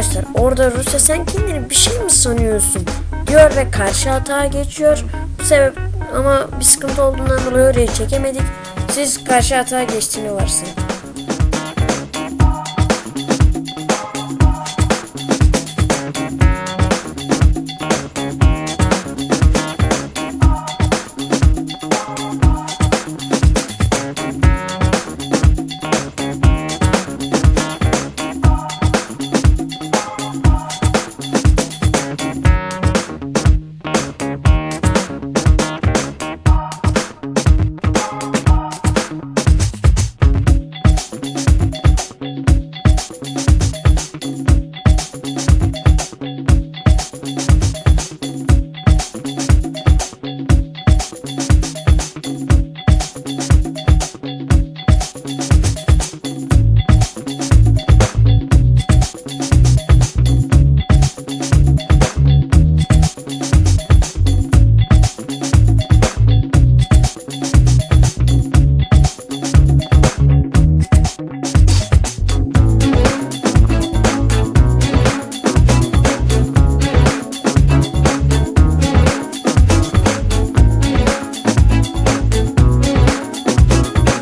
Arkadaşlar orada Rusya sen kendini bir şey mi sanıyorsun diyor ve karşı hata geçiyor. Bu sebep ama bir sıkıntı olduğundan dolayı oraya çekemedik. Siz karşı hata geçtiğini varsayın.